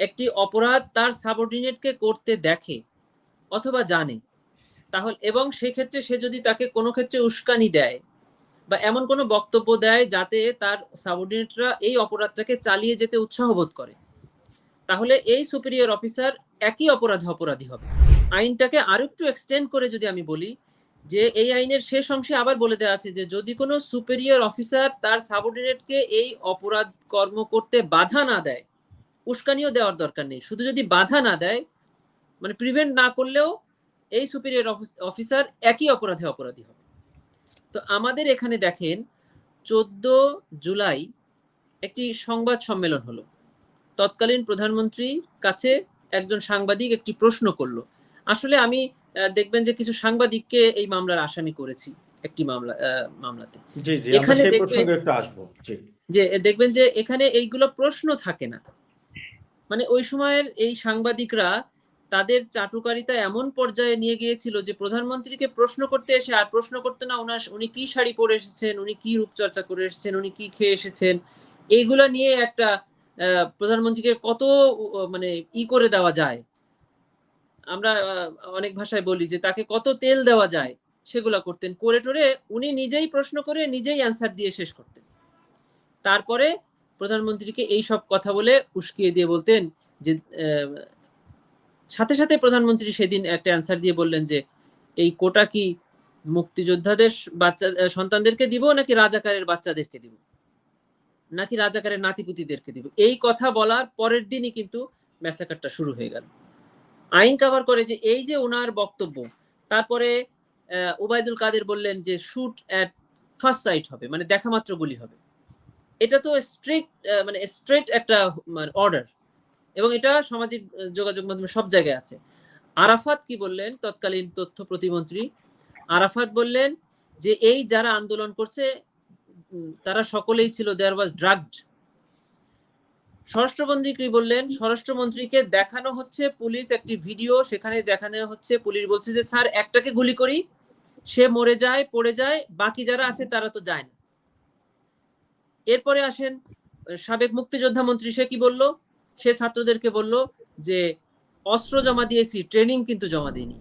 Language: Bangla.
একটি অপরাধ তার সাবঅর্ডিনেটকে করতে দেখে অথবা জানে। তাহলে, এবং সেক্ষেত্রে সে যদি তাকে কোনো ক্ষেত্রে উস্কানি দেয় বা এমন কোনো বক্তব্য দেয় যাতে তার সাবঅর্ডিনেটরা এই অপরাধটাকে চালিয়ে যেতে উৎসাহ বোধ করে। তাহলে এই সুপিরিয়র অফিসার একই অপরাধে অপরাধী হবে। আইনটাকে আরও একটু এক্সটেন্ড করে যদি আমি বলি যে, এই আইনের শেষ অংশে আবার বলে দেওয়া আছে যে, যদি কোনো সুপেরিয়র অফিসার তার সাবঅর্ডিনেটকে এই অপরাধ কর্ম করতে বাধা না দেয় উস্কানিও দেওয়ার দরকার নেই। শুধু যদি বাধা না দেয় মানে প্রিভেন্ট না করলেও এই সুপিরিয়র অফিসার একই অপরাধে অপরাধী হবে। তো আমাদের এখানে দেখেন চোদ্দ জুলাই একটি সংবাদ সম্মেলন হলো। তৎকালীন প্রধানমন্ত্রীর কাছে একজন সাংবাদিক একটি প্রশ্ন করল। আসলে আমি দেখবেন যে কিছু সাংবাদিককে এই মামলার আসামি করেছি একটি মামলা মামলাতে। এখানে সেই দেখবে- প্রসঙ্গে একটু আসব। জি। যে দেখবেন যে এখানে এইগুলো প্রশ্ন থাকে না। মানে ওই সময়ের এই সাংবাদিকরা তাদের চাটুকারিতা এমন পর্যায়ে নিয়ে গিয়েছিল যে প্রধানমন্ত্রীকে প্রশ্ন করতে এসে, আর প্রশ্ন করতে না ওনার উনি কি শাড়ি পরে এসেছেন? উনি কি রূপচর্চা করে এসেছেন? উনি কি খেয়ে এসেছেন? এইগুলা নিয়ে একটা প্রধানমন্ত্রীকে কত মানে ই করে দেওয়া যায়। আমরা অনেক ভাষায় বলি যে তাকে কত তেল দেওয়া যায়, সেগুলা করতেন। করে টোরে উনি নিজেই প্রশ্ন করে নিজেই অ্যান্সার দিয়ে শেষ করতেন। তারপরে প্রধানমন্ত্রীকে এই সব কথা বলে উস্কিয়ে দিয়ে বলতেন যে সাথে সাথে প্রধানমন্ত্রী সেদিন একটা অ্যান্সার দিয়ে বললেন যে, এই কোটা কি মুক্তিযোদ্ধাদের বাচ্চা সন্তানদেরকে দিব নাকি রাজাকারের বাচ্চাদেরকে দিব? নাকি রাজাকারের নাতিপুতিদেরকে দিব? এই কথা বলার পরের দিনই কিন্তু ম্যাসাকারটা শুরু হয়ে গেল। আইন কভার করে যে, এই যে ওনার বক্তব্য, তারপরে ওবায়দুল কাদের বললেন যে শুট অ্যাট ফার্স্ট সাইট হবে মানে দেখা মাত্র গুলি হবে। এটা তো স্ট্রিক্ট মানে স্ট্রেট একটা অর্ডার এবং এটা সামাজিক যোগাযোগ মাধ্যমে সব জায়গায় আছে। আরাফাত কি বললেন? তৎকালীন তথ্য প্রতিমন্ত্রী। আরাফাত বললেন যে, এই যারা আন্দোলন করছে তারা সকলেই ছিল দেয়ার ওয়াজ ড্রাগড স্বরাষ্ট্রমন্ত্রী কি বললেন? স্বরাষ্ট্রমন্ত্রীকে দেখানো হচ্ছে পুলিশ একটি ভিডিও, সেখানে দেখানো হচ্ছে, পুলিশ বলছে যে, স্যার, একটাকে গুলি করি, সে মরে যায়, পড়ে যায়, বাকি যারা আছে তারা তো যায় না। এরপরে আসেন সাবেক মুক্তিযোদ্ধা মন্ত্রী সে কি বলল? সে ছাত্রদেরকে বলল যে, অস্ত্র জমা দিয়েছি ট্রেনিং কিন্তু জমা দিইনি।